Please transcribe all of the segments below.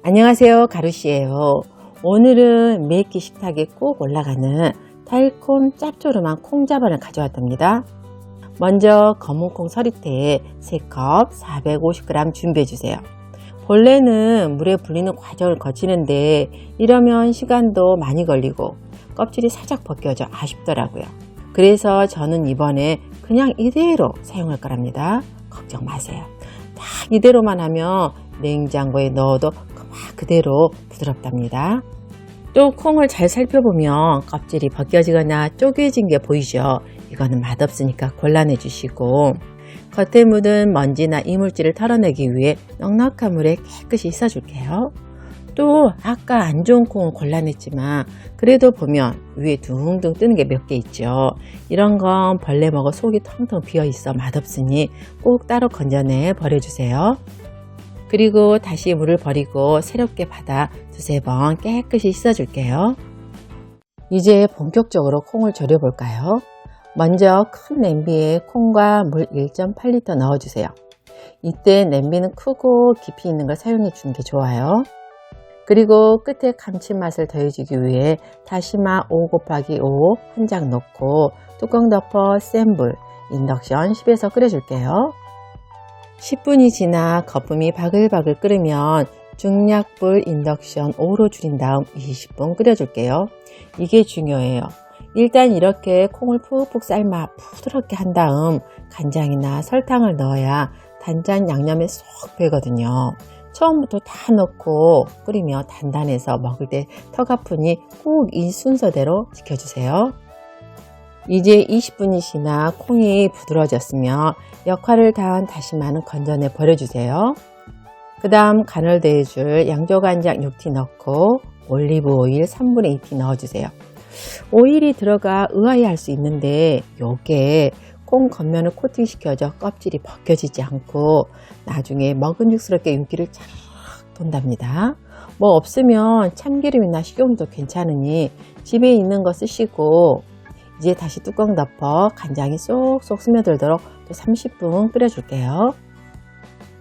안녕하세요 가루씨예요. 오늘은 매끼 식탁에 꼭 올라가는 달콤 짭조름한 콩자반을 가져왔답니다. 먼저 검은 콩 서리태에 3컵 450g 준비해주세요. 본래는 물에 불리는 과정을 거치는데 이러면 시간도 많이 걸리고 껍질이 살짝 벗겨져 아쉽더라고요. 그래서 저는 이번에 그냥 이대로 사용할 거랍니다. 걱정 마세요. 딱 이대로만 하면 냉장고에 넣어도 그대로 부드럽답니다. 또 콩을 잘 살펴보면 껍질이 벗겨지거나 쪼개진 게 보이죠? 이거는 맛없으니까 곤란해 주시고 겉에 묻은 먼지나 이물질을 털어내기 위해 넉넉한 물에 깨끗이 씻어줄게요. 또 아까 안 좋은 콩은 곤란했지만 그래도 보면 위에 둥둥 뜨는 게 몇 개 있죠. 이런 건 벌레 먹어 속이 텅텅 비어 있어 맛없으니 꼭 따로 건져내 버려주세요. 그리고 다시 물을 버리고 새롭게 받아 두세 번 깨끗이 씻어줄게요. 이제 본격적으로 콩을 절여볼까요? 먼저 큰 냄비에 콩과 물 1.8리터 넣어주세요. 이때 냄비는 크고 깊이 있는 걸 사용해 주는 게 좋아요. 그리고 끝에 감칠맛을 더해주기 위해 다시마 5 곱하기 5 한 장 넣고 뚜껑 덮어 센 불 인덕션 10에서 끓여줄게요. 10분이 지나 거품이 바글바글 끓으면 중약불 인덕션 5로 줄인 다음 20분 끓여줄게요. 이게 중요해요. 일단 이렇게 콩을 푹푹 삶아 부드럽게 한 다음 간장이나 설탕을 넣어야 단짠 양념에 쏙 배거든요. 처음부터 다 넣고 끓이며 단단해서 먹을 때 턱 아프니 꼭 이 순서대로 지켜주세요. 이제 20분이 지나 콩이 부드러워졌으면 역할을 다한 다시마는 건져내 버려주세요. 그 다음 간을 대해줄 양조간장 6티 넣고 올리브 오일 3분의 2티 넣어주세요. 오일이 들어가 의아해할 수 있는데 요게 콩 겉면을 코팅시켜줘 껍질이 벗겨지지 않고 나중에 먹음직스럽게 윤기를 쫙 돈답니다. 뭐 없으면 참기름이나 식용유도 괜찮으니 집에 있는 거 쓰시고 이제 다시 뚜껑 덮어 간장이 쏙쏙 스며들도록 또 30분 끓여줄게요.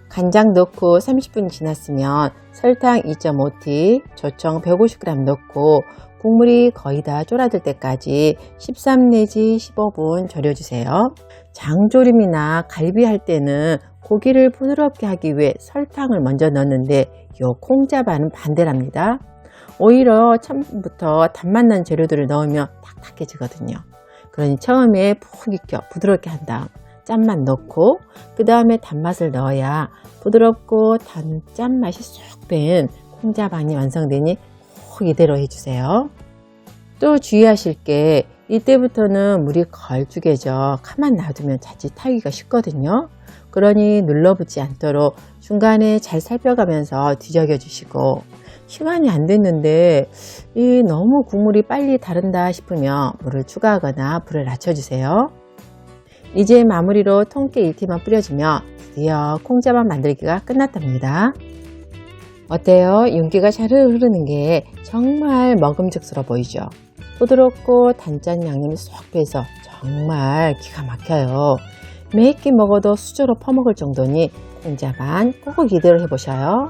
간장 넣고 30분 지났으면 설탕 2.5티, 조청 150g 넣고 국물이 거의 다 쫄아들 때까지 13 내지 15분 절여주세요. 장조림이나 갈비 할 때는 고기를 부드럽게 하기 위해 설탕을 먼저 넣는데 요 콩자반은 반대랍니다. 오히려 처음부터 단맛 난 재료들을 넣으면 탁탁해지거든요. 그러니 처음에 푹 익혀 부드럽게 한 다음 짠맛 넣고 그 다음에 단맛을 넣어야 부드럽고 단 짠맛이 쏙 뺀 콩자반이 완성되니 꼭 이대로 해주세요. 또 주의하실 게 이때부터는 물이 걸쭉해져 가만 놔두면 자칫 타기가 쉽거든요. 그러니 눌러붙지 않도록 중간에 잘 살펴가면서 뒤적여 주시고 시간이 안 됐는데 이 너무 국물이 빨리 다른다 싶으면 물을 추가하거나 불을 낮춰주세요. 이제 마무리로 통깨 1티만 뿌려주면 드디어 콩자반 만들기가 끝났답니다. 어때요? 윤기가 잘 흐르는 게 정말 먹음직스러워 보이죠? 부드럽고 단짠 양념이 쏙 배서 정말 기가 막혀요. 매 끼 먹어도 수저로 퍼먹을 정도니 콩자반 꼭 이대로 해보셔요.